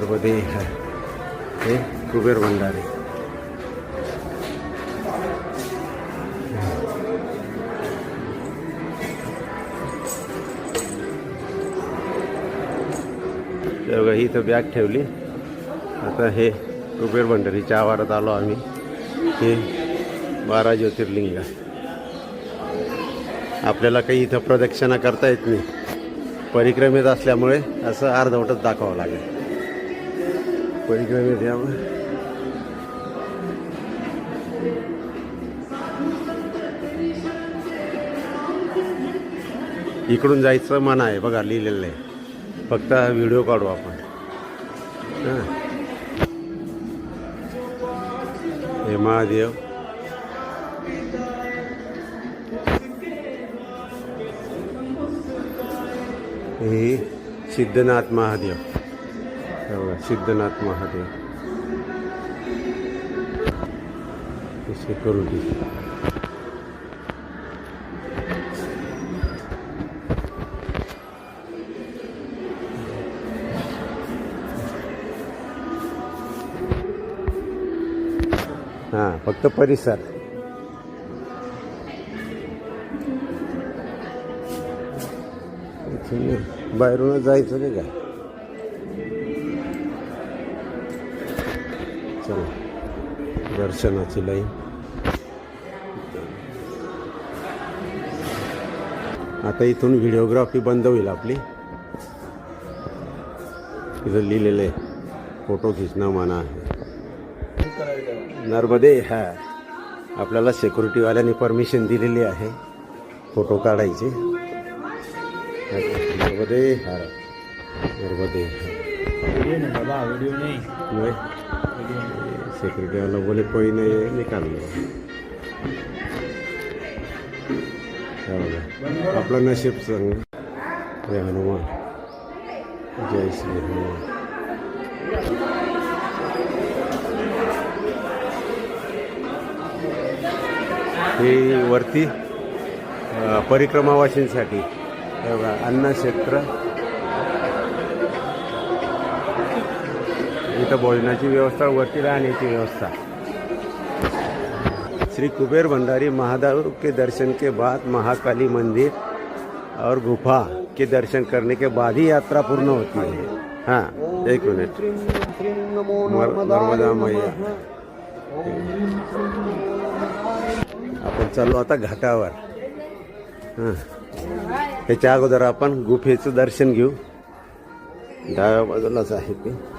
सर्वदेह हे। कुबेर भंडारी। हे ही इथं बॅग ठेवली. आता हे कुबेर भंडारीच्या आवारात आलो आम्ही. हे बारा ज्योतिर्लिंग आपल्याला काही इथं प्रदक्षिणा करता येत नाही. परिक्रमेत असल्यामुळे असं अर्धवटच दाखवावं लागेल. परिक्रमेत यामुळे इकडून जायचं मन आहे बघा लिहिलेलं आहे. फक्त व्हिडिओ काढू आपण. हां. हे महादेव. हे सिद्धनाथ महादेव. हे सिद्धनाथ महादेव. दे. हां फक्त परिसर. बाहेरूनच जायचं नाही का? चला दर्शनाची लाईन. आता इथून व्हिडिओग्राफी बंद होईल आपली. इथं लिहिलेलं आहे फोटो खिचणं माना आहे नर्मदे हा. आपल्याला सिक्युरिटीवाल्याने परमिशन दिलेली आहे फोटो काढायचे. नर्मदे हा. नर्मदे बाबा व्हिडिओ नाही सिक्युरिटीवाला बोले कोई नहीं है निकाल लो आपला नशीब संग जय हनुमान जय श्री हनुमान हे वरती परिक्रमावासींसाठी अन्न क्षेत्र इथं भोजनाची व्यवस्था वरती राहण्याची व्यवस्था. श्री कुबेर भंडारी महादेव के दर्शन के बाद महाकाली मंदिर और गुफा के दर्शन करने के बाद ही यात्रा पूर्ण होती है। हाँ एक मिनिट। नर्मदा मैया। आपण चाललो आता घाटावर। हां। त्याच्या अगोदर आपण गुफेचं दर्शन घेऊ। डाव्या बाजूलाच आहे ते.